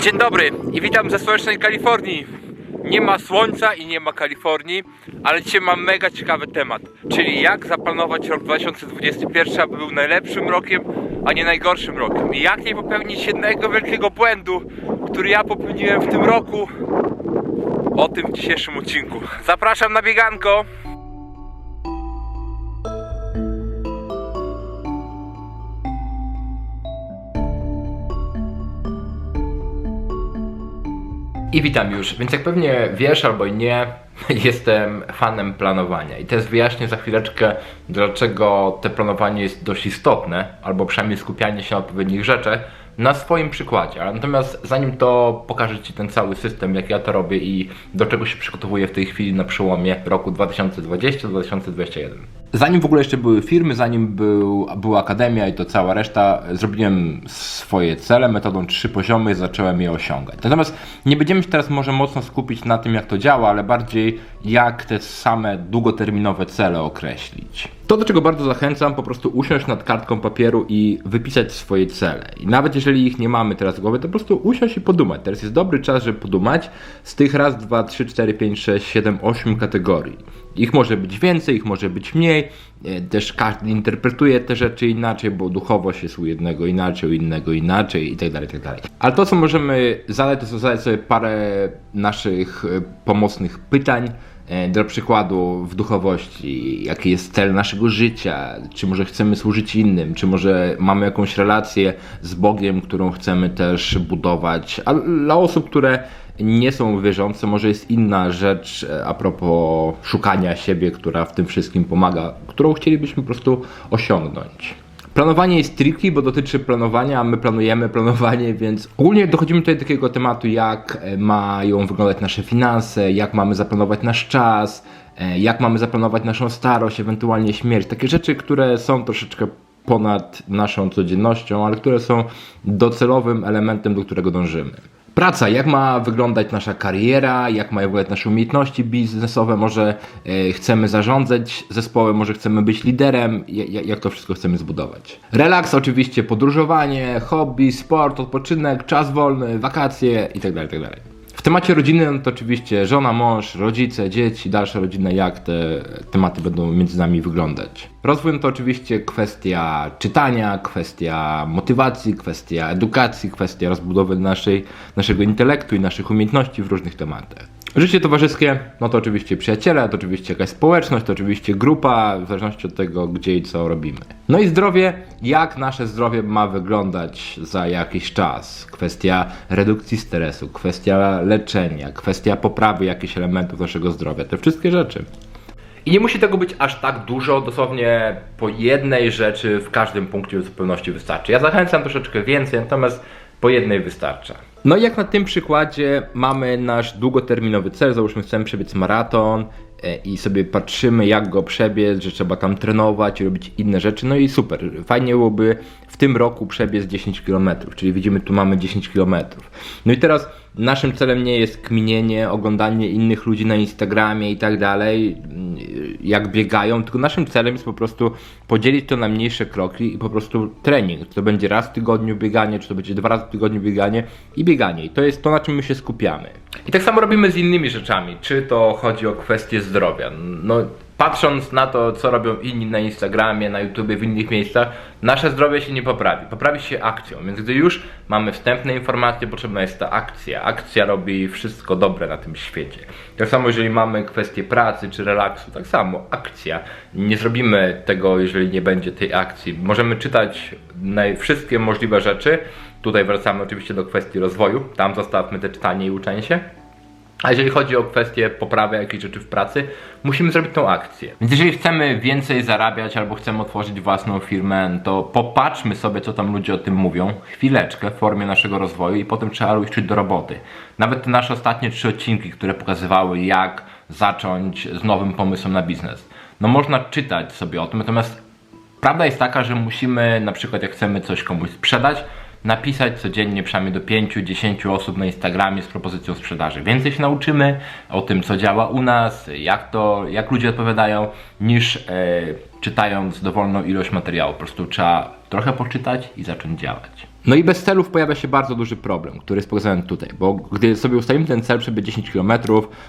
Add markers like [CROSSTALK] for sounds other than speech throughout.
Dzień dobry i witam ze słonecznej Kalifornii. Nie ma słońca i nie ma Kalifornii, ale dzisiaj mam mega ciekawy temat, czyli jak zaplanować rok 2021, aby był najlepszym rokiem, a nie najgorszym rokiem. I jak nie popełnić jednego wielkiego błędu, który ja popełniłem w tym roku. O tym w dzisiejszym odcinku. Zapraszam na bieganko. I witam już. Więc jak pewnie wiesz albo nie, [LAUGHS] jestem fanem planowania. I też wyjaśnię za chwileczkę, dlaczego te planowanie jest dość istotne, albo przynajmniej skupianie się na odpowiednich rzeczach na swoim przykładzie. Natomiast zanim to pokażę Ci ten cały system, jak ja to robię i do czego się przygotowuję w tej chwili na przełomie roku 2020-2021. Zanim w ogóle jeszcze były firmy, zanim był, była akademia i to cała reszta, zrobiłem swoje cele metodą trzy poziomy i zacząłem je osiągać. Natomiast nie będziemy się teraz może mocno skupić na tym, jak to działa, ale bardziej jak te same długoterminowe cele określić. To, do czego bardzo zachęcam, po prostu usiąść nad kartką papieru i wypisać swoje cele. I nawet jeżeli ich nie mamy teraz w głowie, to po prostu usiąść i podumać. Teraz jest dobry czas, żeby podumać z tych raz, dwa, trzy, cztery, pięć, sześć, siedem, osiem kategorii. Ich może być więcej, ich może być mniej. E, Też każdy interpretuje te rzeczy inaczej, bo duchowość jest u jednego inaczej, u innego inaczej i tak dalej, i tak. Ale to, co możemy zadać, to zadać sobie parę naszych e, pomocnych pytań. E, Dla przykładu w duchowości, jaki jest cel naszego życia, czy może chcemy służyć innym, czy może mamy jakąś relację z Bogiem, którą chcemy też budować. A dla osób, które nie są wierzące, może jest inna rzecz e, a propos szukania siebie, która w tym wszystkim pomaga, którą chcielibyśmy po prostu osiągnąć. Planowanie jest tricky, bo dotyczy planowania, a my planujemy planowanie, więc ogólnie dochodzimy tutaj do takiego tematu, jak e, mają wyglądać nasze finanse, jak mamy zaplanować nasz czas, e, jak mamy zaplanować naszą starość, ewentualnie śmierć. Takie rzeczy, które są troszeczkę ponad naszą codziennością, ale które są docelowym elementem, do którego dążymy. Praca, jak ma wyglądać nasza kariera, jak mają wyglądać nasze umiejętności biznesowe, może e, chcemy zarządzać zespołem, może chcemy być liderem, ja- ja- jak to wszystko chcemy zbudować. Relaks oczywiście, podróżowanie, hobby, sport, odpoczynek, czas wolny, wakacje itd. itd. W temacie rodziny no to oczywiście żona, mąż, rodzice, dzieci, dalsza rodzina, jak te tematy będą między nami wyglądać. Rozwój no to oczywiście kwestia czytania, kwestia motywacji, kwestia edukacji, kwestia rozbudowy naszej, naszego intelektu i naszych umiejętności w różnych tematach. Życie towarzyskie, no to oczywiście przyjaciele, to oczywiście jakaś społeczność, to oczywiście grupa, w zależności od tego, gdzie i co robimy. No i zdrowie, jak nasze zdrowie ma wyglądać za jakiś czas. Kwestia redukcji stresu, kwestia leczenia, kwestia poprawy jakichś elementów naszego zdrowia, te wszystkie rzeczy. I nie musi tego być aż tak dużo, dosłownie po jednej rzeczy w każdym punkcie w zupełności wystarczy. Ja zachęcam troszeczkę więcej, natomiast po jednej wystarcza. No i jak na tym przykładzie mamy nasz długoterminowy cel, załóżmy chcemy przebiec maraton i sobie patrzymy jak go przebiec, że trzeba tam trenować robić inne rzeczy, no i super. Fajnie byłoby w tym roku przebiec 10 km, czyli widzimy tu mamy 10 km. No i teraz naszym celem nie jest kminienie, oglądanie innych ludzi na Instagramie i tak dalej, mm, jak biegają, tylko naszym celem jest po prostu podzielić to na mniejsze kroki i po prostu trening. Czy to będzie raz w tygodniu bieganie, czy to będzie dwa razy w tygodniu bieganie i bieganie. I to jest to, na czym my się skupiamy. I tak samo robimy z innymi rzeczami, czy to chodzi o kwestie zdrowia. No, patrząc na to, co robią inni na Instagramie, na YouTubie, w innych miejscach, nasze zdrowie się nie poprawi. Poprawi się akcją, więc gdy już mamy wstępne informacje, potrzebna jest ta akcja. Akcja robi wszystko dobre na tym świecie. Tak samo, jeżeli mamy kwestię pracy czy relaksu, tak samo akcja. Nie zrobimy tego, jeżeli nie będzie tej akcji. Możemy czytać wszystkie możliwe rzeczy. Tutaj wracamy oczywiście do kwestii rozwoju. Tam zostawmy te czytanie i uczenie się. A jeżeli chodzi o kwestię poprawy jakiejś rzeczy w pracy, musimy zrobić tą akcję. Więc jeżeli chcemy więcej zarabiać albo chcemy otworzyć własną firmę, to popatrzmy sobie, co tam ludzie o tym mówią, chwileczkę w formie naszego rozwoju i potem trzeba czuć do roboty. Nawet te nasze ostatnie trzy odcinki, które pokazywały, jak zacząć z nowym pomysłem na biznes. No można czytać sobie o tym, natomiast Prawda jest taka, że musimy, na przykład jak chcemy coś komuś sprzedać, napisać codziennie przynajmniej do 5-10 osób na Instagramie z propozycją sprzedaży. Więcej się nauczymy o tym, co działa u nas, jak to, jak ludzie odpowiadają, niż e, czytając dowolną ilość materiału. Po prostu trzeba trochę poczytać i zacząć działać. No i bez celów pojawia się bardzo duży problem, który jest pokazany tutaj, bo gdy sobie ustalimy ten cel przebyć 10 km,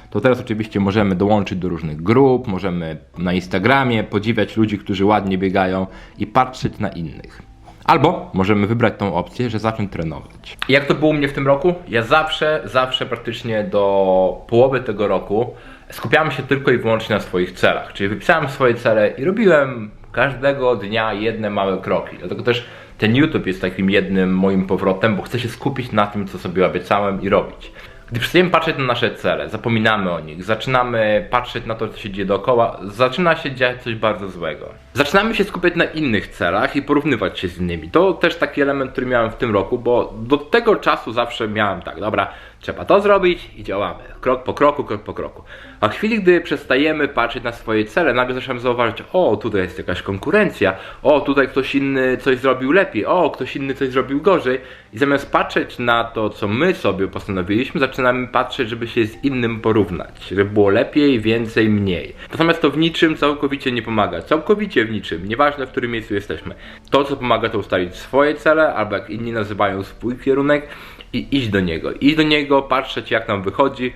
to teraz oczywiście możemy dołączyć do różnych grup, możemy na Instagramie podziwiać ludzi, którzy ładnie biegają i patrzeć na innych. Albo możemy wybrać tą opcję, że zacząć trenować. Jak to było u mnie w tym roku? Ja zawsze, zawsze praktycznie do połowy tego roku skupiałem się tylko i wyłącznie na swoich celach. Czyli wypisałem swoje cele i robiłem każdego dnia jedne małe kroki. Dlatego też ten YouTube jest takim jednym moim powrotem, bo chcę się skupić na tym, co sobie obiecałem i robić. Gdy przestajemy patrzeć na nasze cele, zapominamy o nich, zaczynamy patrzeć na to, co się dzieje dookoła, zaczyna się dziać coś bardzo złego. Zaczynamy się skupiać na innych celach i porównywać się z innymi. To też taki element, który miałem w tym roku, bo do tego czasu zawsze miałem tak, dobra, trzeba to zrobić i działamy. Krok po kroku, krok po kroku. A w chwili, gdy przestajemy patrzeć na swoje cele, nagle zaczynamy zauważyć, o, tutaj jest jakaś konkurencja, o, tutaj ktoś inny coś zrobił lepiej, o, ktoś inny coś zrobił gorzej. I zamiast patrzeć na to, co my sobie postanowiliśmy, zaczynamy patrzeć, żeby się z innym porównać, żeby było lepiej, więcej, mniej. Natomiast to w niczym całkowicie nie pomaga. Całkowicie w niczym, nieważne w którym miejscu jesteśmy. To, co pomaga, to ustalić swoje cele, albo jak inni nazywają swój kierunek i iść do niego. Iść do niego, patrzeć jak nam wychodzi,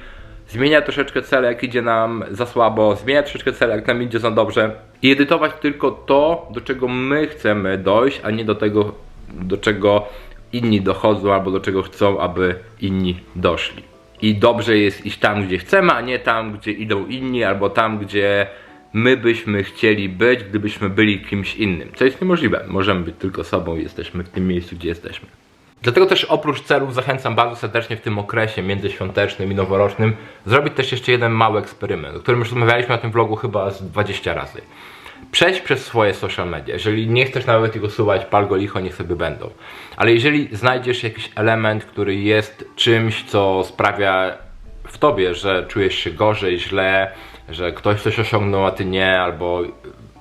zmienia troszeczkę cele, jak idzie nam za słabo, zmienia troszeczkę cele, jak nam idzie za dobrze i edytować tylko to, do czego my chcemy dojść, a nie do tego, do czego inni dochodzą, albo do czego chcą, aby inni doszli. I dobrze jest iść tam, gdzie chcemy, a nie tam, gdzie idą inni, albo tam, gdzie my byśmy chcieli być, gdybyśmy byli kimś innym. Co jest niemożliwe. Możemy być tylko sobą jesteśmy w tym miejscu, gdzie jesteśmy. Dlatego też oprócz celów zachęcam bardzo serdecznie w tym okresie międzyświątecznym i noworocznym zrobić też jeszcze jeden mały eksperyment, o którym już rozmawialiśmy na tym vlogu chyba z 20 razy. Przejdź przez swoje social media. Jeżeli nie chcesz nawet ich usuwać, pal go licho, niech sobie będą. Ale jeżeli znajdziesz jakiś element, który jest czymś, co sprawia w tobie, że czujesz się gorzej, źle, że ktoś coś osiągnął, a ty nie, albo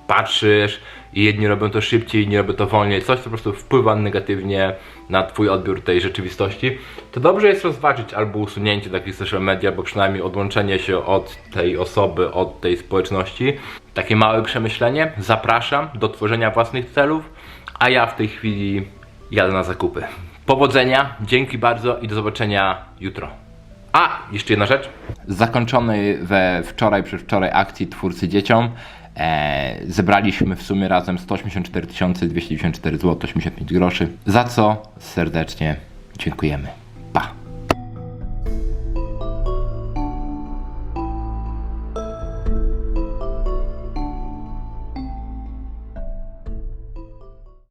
patrzysz i jedni robią to szybciej, inni robią to wolniej, coś co po prostu wpływa negatywnie na twój odbiór tej rzeczywistości, to dobrze jest rozważyć albo usunięcie takich social media, albo przynajmniej odłączenie się od tej osoby, od tej społeczności. Takie małe przemyślenie. Zapraszam do tworzenia własnych celów, a ja w tej chwili jadę na zakupy. Powodzenia, dzięki bardzo i do zobaczenia jutro. A, jeszcze jedna rzecz. Zakończony we wczoraj, przedwczoraj akcji Twórcy Dzieciom e, zebraliśmy w sumie razem 184 294 zł 85 groszy, za co serdecznie dziękujemy.